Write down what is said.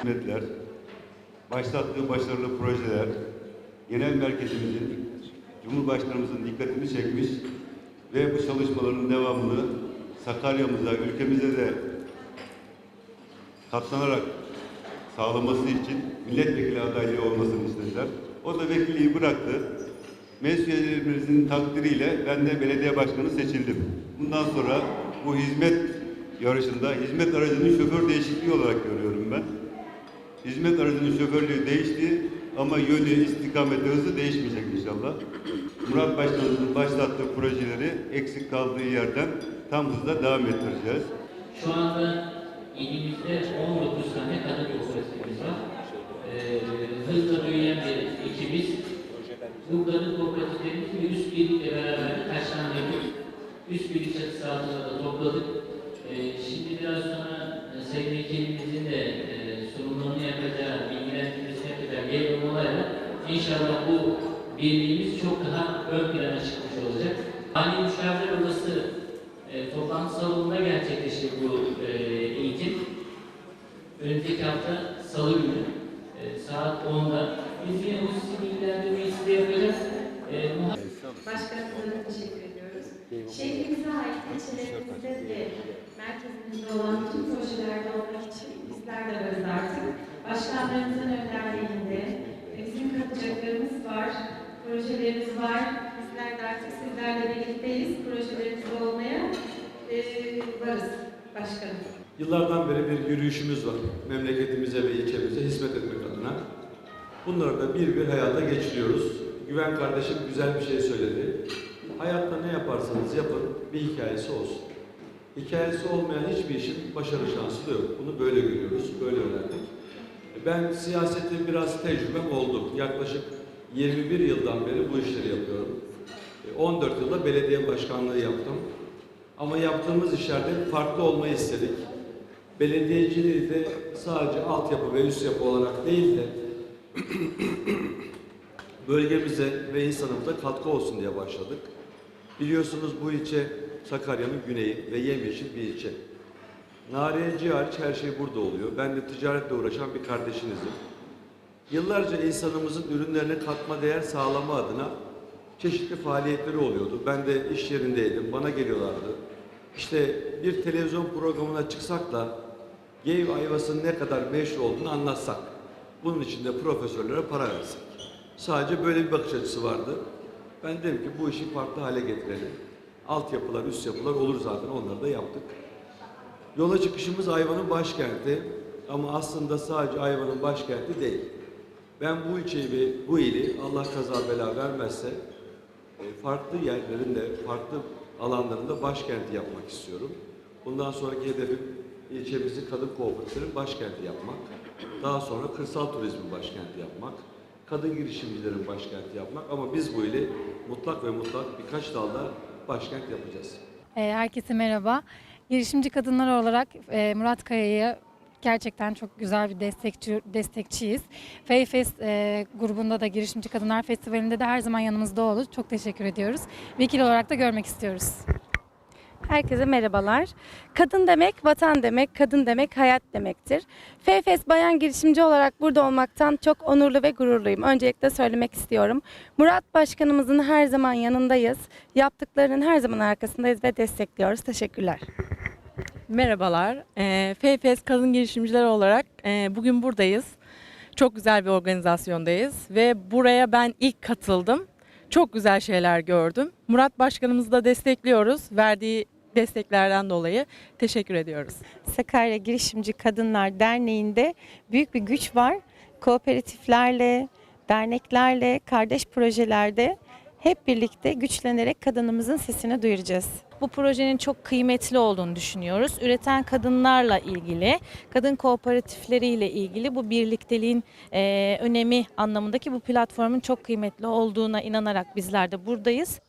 hizmetler, başlattığı başarılı projeler, genel merkezimizin, Cumhurbaşkanımızın dikkatini çekmiş ve bu çalışmaların devamını Sakarya'mıza, ülkemize de katlanarak sağlaması için milletvekili adaylığı olmasını istediler. O da vekilliği bıraktı. Meclis üyelerimizin takdiriyle ben de belediye başkanı seçildim. Bundan sonra bu hizmet yarışında hizmet aracının şoför değişikliği olarak görüyorum ben. Hizmet aracının şoförlüğü değişti ama yönü, istikameti, hızı değişmeyecek inşallah. Murat Başkanımızın başlattığı projeleri eksik kaldığı yerden tam hızla devam ettireceğiz. Şu anda ilimizde 19 tane kadın kooperatifimiz var. Ee, hızla büyüyen bir ekibiz. Bu kadın kooperatiflerimizi üst birlikle beraber kaç tane üst birlik çatısı altında da topladık. Ee, şimdi biraz sonra e, Vekilimizin de sunumlarını yapacağı, bilgilendirmesini yapacağı bir olayla inşallah bu birliğimiz çok daha ön plana çıkmış olacak. Ani Müşavirler Odası e, toplantı salonunda gerçekleşecek bu e, eğitim. Önümüzdeki hafta Salı günü e, saat 10'da. Biz yine bu sizi bilgilendirmeyi size yapacağız. E, Başkanımıza teşekkür ediyoruz. Şehrimize ait ilçelerimizde de merkezimizde olan bütün projelerde olmak için bizler de varız artık. Başkanlarımızın önderliğinde bizim katacaklarımız var, projelerimiz var. Bizler de artık sizlerle birlikteyiz. Projelerimizde olmaya e, varız başkanım. Yıllardan beri bir yürüyüşümüz var. Memleketimize ve ilçemize hizmet etmek adına. Bunları da bir bir hayata geçiriyoruz. Güven kardeşim güzel bir şey söyledi. Hayatta ne yaparsanız yapın bir hikayesi olsun. Hikayesi olmayan hiçbir işin başarı şansı da yok. Bunu böyle görüyoruz, böyle öğrendik. Ben siyasette biraz tecrübem oldu. Yaklaşık 21 yıldan beri bu işleri yapıyorum. 14 yılda belediye başkanlığı yaptım. Ama yaptığımız işlerde farklı olmayı istedik. Belediyeciliği de sadece altyapı ve üst yapı olarak değil de bölgemize ve insanımıza katkı olsun diye başladık. Biliyorsunuz bu ilçe Sakarya'nın güneyi ve yemyeşil bir ilçe. Nariyeci hariç her şey burada oluyor. Ben de ticaretle uğraşan bir kardeşinizim. Yıllarca insanımızın ürünlerine katma değer sağlama adına çeşitli faaliyetleri oluyordu. Ben de iş yerindeydim, bana geliyorlardı. İşte bir televizyon programına çıksak da Geyv ayvasının ne kadar meşhur olduğunu anlatsak. Bunun için de profesörlere para versek. Sadece böyle bir bakış açısı vardı. Ben dedim ki bu işi farklı hale getirelim. Altyapılar, üst yapılar olur zaten onları da yaptık. Yola çıkışımız Ayva'nın başkenti ama aslında sadece Ayva'nın başkenti değil. Ben bu ilçeyi bu ili Allah kaza bela vermezse e, farklı yerlerinde, farklı alanlarında başkenti yapmak istiyorum. Bundan sonraki hedefim ilçemizi kadın kooperatiflerin başkenti yapmak. Daha sonra kırsal turizmin başkenti yapmak. Kadın girişimcilerin başkenti yapmak ama biz bu ili mutlak ve mutlak birkaç dalda başkent yapacağız. E, Herkese merhaba. Girişimci kadınlar olarak e, Murat Kaya'ya gerçekten çok güzel bir destekçi destekçiyiz. Feyfest e, grubunda da Girişimci Kadınlar Festivali'nde de her zaman yanımızda oldu. Çok teşekkür ediyoruz. Vekil olarak da görmek istiyoruz. Herkese merhabalar. Kadın demek vatan demek, kadın demek hayat demektir. FFS Bayan Girişimci olarak burada olmaktan çok onurlu ve gururluyum. Öncelikle söylemek istiyorum. Murat Başkanımızın her zaman yanındayız. Yaptıklarının her zaman arkasındayız ve destekliyoruz. Teşekkürler. Merhabalar. Ee, FFS Kadın Girişimciler olarak e, bugün buradayız. Çok güzel bir organizasyondayız ve buraya ben ilk katıldım. Çok güzel şeyler gördüm. Murat Başkanımızı da destekliyoruz. Verdiği desteklerden dolayı teşekkür ediyoruz. Sakarya Girişimci Kadınlar Derneği'nde büyük bir güç var. Kooperatiflerle, derneklerle, kardeş projelerde hep birlikte güçlenerek kadınımızın sesini duyuracağız. Bu projenin çok kıymetli olduğunu düşünüyoruz. Üreten kadınlarla ilgili, kadın kooperatifleriyle ilgili bu birlikteliğin eee, önemi anlamındaki bu platformun çok kıymetli olduğuna inanarak bizler de buradayız.